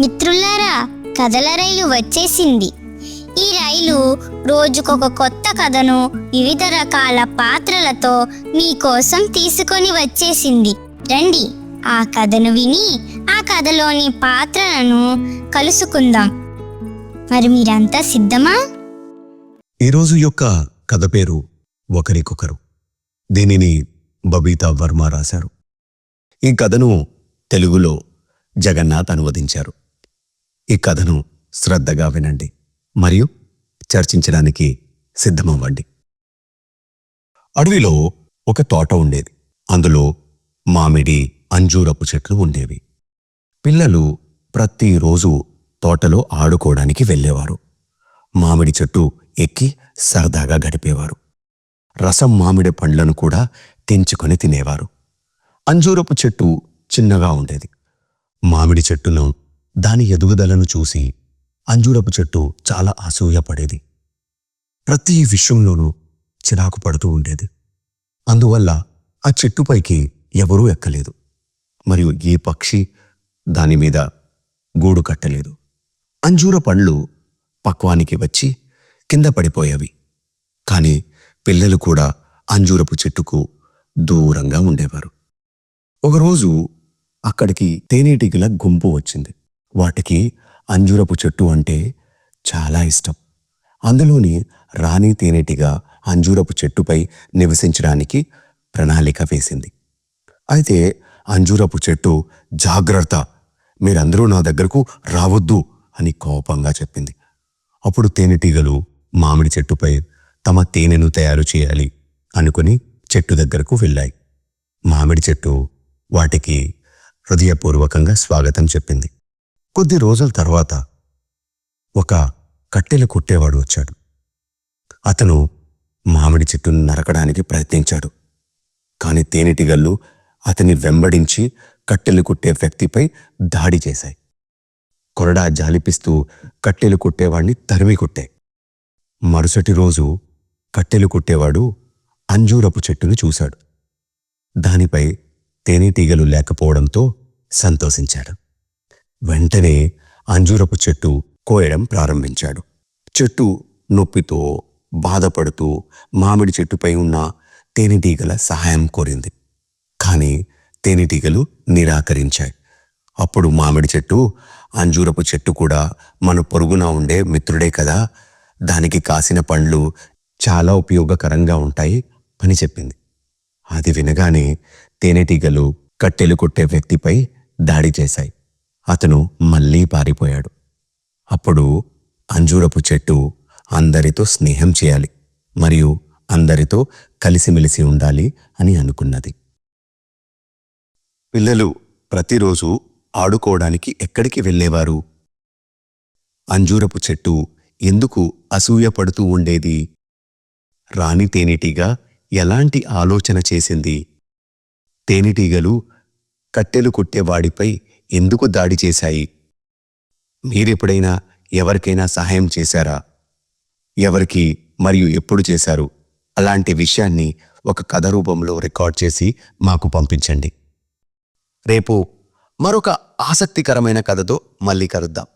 మిత్రులారా కథల రైలు వచ్చేసింది. ఈ రైలు రోజుకొక కొత్త కథను వివిధ రకాల పాత్రలతో మీకోసం తీసుకొని వచ్చేసింది. రండి ఆ కథను విని ఆ కథలోని పాత్రలను కలుసుకుందాం. మరి మీరంతా సిద్ధమా? ఈరోజు యొక్క కథ పేరు ఒకరికొకరు. దీనిని బబీతా వర్మ రాశారు. ఈ కథను తెలుగులో జగన్నాథ్ అనువదించారు. ఈ కథను శ్రద్ధగా వినండి మరియు చర్చించడానికి సిద్ధమవ్వండి. అడవిలో ఒక తోట ఉండేది. అందులో మామిడి అంజూరపు చెట్లు ఉండేవి. పిల్లలు ప్రతిరోజు తోటలో ఆడుకోవడానికి వెళ్ళేవారు. మామిడి చెట్టు ఎక్కి సరదాగా గడిపేవారు. రసం మామిడి పండ్లను కూడా తెంచుకొని తినేవారు. అంజూరపు చెట్టు చిన్నగా ఉండేది. మామిడి చెట్టును దాని ఎదుగుదలను చూసి అంజూరపు చెట్టు చాలా అసూయపడేది ప్రతి విషయంలోనూ చిరాకు పడుతూ ఉండేది. అందువల్ల ఆ చెట్టుపైకి ఎవరూ ఎక్కలేదు. మరియు ఏ పక్షి దాని మీద గూడు కట్టలేదు. అంజూర పండ్లు పక్వానికి వచ్చి కింద పడిపోయేవి. కాని పిల్లలు కూడా అంజూరపు చెట్టుకు దూరంగా ఉండేవారు. ఒకరోజు అక్కడికి తేనెటీగల గుంపు వచ్చింది. వాటికి అంజూరపు చెట్టు అంటే చాలా ఇష్టం. అందులోని రాణి తేనెటీగ అంజూరపు చెట్టుపై నివసించడానికి ప్రణాళిక వేసింది. అయితే అంజూరపు చెట్టు జాగ్రత్త మీరందరూ నా దగ్గరకు రావద్దు అని కోపంగా చెప్పింది. అప్పుడు తేనెటీగలు మామిడి చెట్టుపై తమ తేనెను తయారు చేయాలి అనుకుని చెట్టు దగ్గరకు వెళ్ళాయి. మామిడి చెట్టు వాటికి హృదయపూర్వకంగా స్వాగతం చెప్పింది. కొద్ది రోజుల తర్వాత ఒక కట్టెలు కుట్టేవాడు వచ్చాడు. అతను మామిడి చెట్టును నరకడానికి ప్రయత్నించాడు. కాని తేనెటీగళ్ళు అతని వెంబడించి కట్టెలు కుట్టే వ్యక్తిపై దాడి చేశాయి. కొరడా జాలిపిస్తూ కట్టెలు కుట్టేవాణ్ణి తరిమి కుట్టాయి. మరుసటి రోజు కట్టెలు కుట్టేవాడు అంజూరపు చెట్టును చూశాడు. దానిపై తేనెటీగలు లేకపోవడంతో సంతోషించాడు. వెంటనే అంజూరపు చెట్టు కోయడం ప్రారంభించాడు. చెట్టు నొప్పితో బాధపడుతూ మామిడి చెట్టుపై ఉన్న తేనెటీగల సహాయం కోరింది. కానీ తేనెటీగలు నిరాకరించాయి. అప్పుడు మామిడి చెట్టు అంజూరపు చెట్టు కూడా మన పొరుగున ఉండే మిత్రుడే కదా దానికి కాసిన పండ్లు చాలా ఉపయోగకరంగా ఉంటాయి అని చెప్పింది. అది వినగానే తేనెటీగలు కట్టెలు కొట్టే వ్యక్తిపై దాడి చేశాయి. అతను మళ్ళీ పారిపోయాడు. అప్పుడు అంజూరపు చెట్టు అందరితో స్నేహం చేయాలి మరియు అందరితో కలిసిమెలిసి ఉండాలి అని అనుకున్నది. పిల్లలు ప్రతిరోజు ఆడుకోవడానికి ఎక్కడికి వెళ్ళేవారు? అంజూరపు చెట్టు ఎందుకు అసూయపడుతూ ఉండేది? రాణి తేనెటీగ ఎలాంటి ఆలోచన చేసింది? తేనెటీగలు కట్టెలు కొట్టేవాడిపై ఎందుకు దాడి చేశాయి? మీరెప్పుడైనా ఎవరికైనా సహాయం చేశారా? ఎవరికి మరియు ఎప్పుడు చేశారు? అలాంటి విషయాన్ని ఒక కథ రూపంలో రికార్డ్ చేసి మాకు పంపించండి. రేపు మరొక ఆసక్తికరమైన కథతో మళ్ళీ కలుద్దాం.